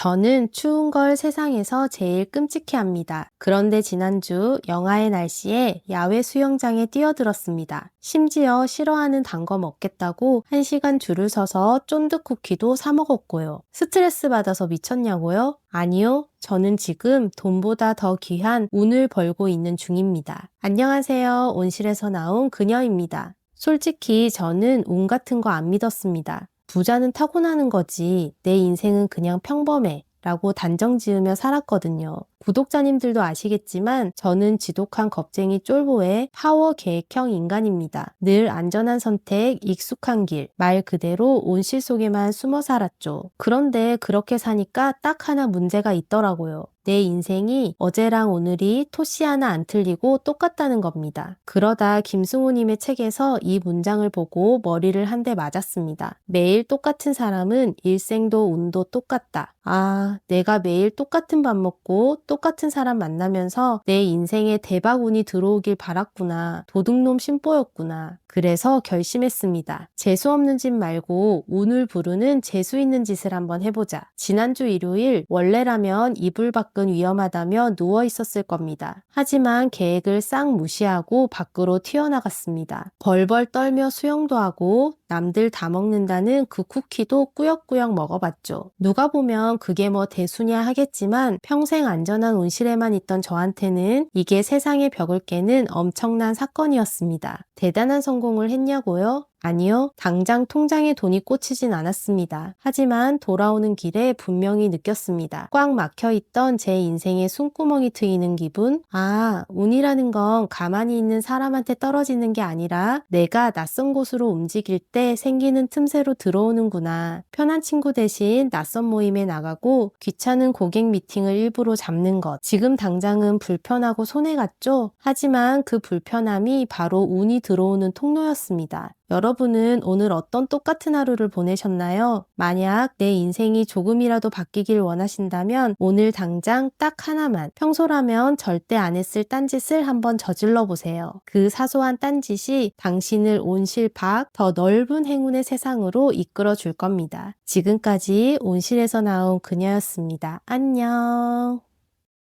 저는 추운 걸 세상에서 제일 끔찍해 합니다. 그런데 지난주 영하의 날씨에 야외 수영장에 뛰어들었습니다. 심지어 싫어하는 단 거 먹겠다고 1시간 줄을 서서 쫀득 쿠키도 사 먹었고요. 스트레스 받아서 미쳤냐고요? 아니요. 저는 지금 돈보다 더 귀한 운을 벌고 있는 중입니다. 안녕하세요. 온실에서 나온 그녀입니다. 솔직히 저는 운 같은 거 안 믿었습니다. 부자는 타고나는 거지. 내 인생은 그냥 평범해. 라고 단정 지으며 살았거든요. 구독자님들도 아시겠지만 저는 지독한 겁쟁이 쫄보의 파워 계획형 인간입니다. 늘 안전한 선택, 익숙한 길, 말 그대로 온실 속에만 숨어 살았죠. 그런데 그렇게 사니까 딱 하나 문제가 있더라고요. 내 인생이 어제랑 오늘이 토시 하나 안 틀리고 똑같다는 겁니다. 그러다 김승우님의 책에서 이 문장을 보고 머리를 한 대 맞았습니다. 매일 똑같은 사람은 일생도 운도 똑같다. 아, 내가 매일 똑같은 밥 먹고 똑같은 사람 만나면서 내 인생에 대박 운이 들어오길 바랐구나. 도둑놈 심보였구나. 그래서 결심했습니다. 재수 없는 짓 말고 운을 부르는 재수 있는 짓을 한번 해보자. 지난주 일요일 원래라면 이불 밖은 위험하다며 누워 있었을 겁니다. 하지만 계획을 싹 무시하고 밖으로 튀어나갔습니다. 벌벌 떨며 수영도 하고 남들 다 먹는다는 그 쿠키도 꾸역꾸역 먹어봤죠. 누가 보면 그게 뭐 대수냐 하겠지만 평생 안전한 온실에만 있던 저한테는 이게 세상의 벽을 깨는 엄청난 사건이었습니다. 대단한 성공을 했냐고요? 아니요. 당장 통장에 돈이 꽂히진 않았습니다. 하지만 돌아오는 길에 분명히 느꼈습니다. 꽉 막혀 있던 제 인생에 숨구멍이 트이는 기분? 아, 운이라는 건 가만히 있는 사람한테 떨어지는 게 아니라 내가 낯선 곳으로 움직일 때 생기는 틈새로 들어오는구나. 편한 친구 대신 낯선 모임에 나가고 귀찮은 고객 미팅을 일부러 잡는 것. 지금 당장은 불편하고 손해 갔죠? 하지만 그 불편함이 바로 운이 들어오는 통로였습니다. 여러분은 오늘 어떤 똑같은 하루를 보내셨나요? 만약 내 인생이 조금이라도 바뀌길 원하신다면 오늘 당장 딱 하나만 평소라면 절대 안 했을 딴짓을 한번 저질러 보세요. 그 사소한 딴짓이 당신을 온실 밖 더 넓은 행운의 세상으로 이끌어 줄 겁니다. 지금까지 온실에서 나온 그녀였습니다. 안녕.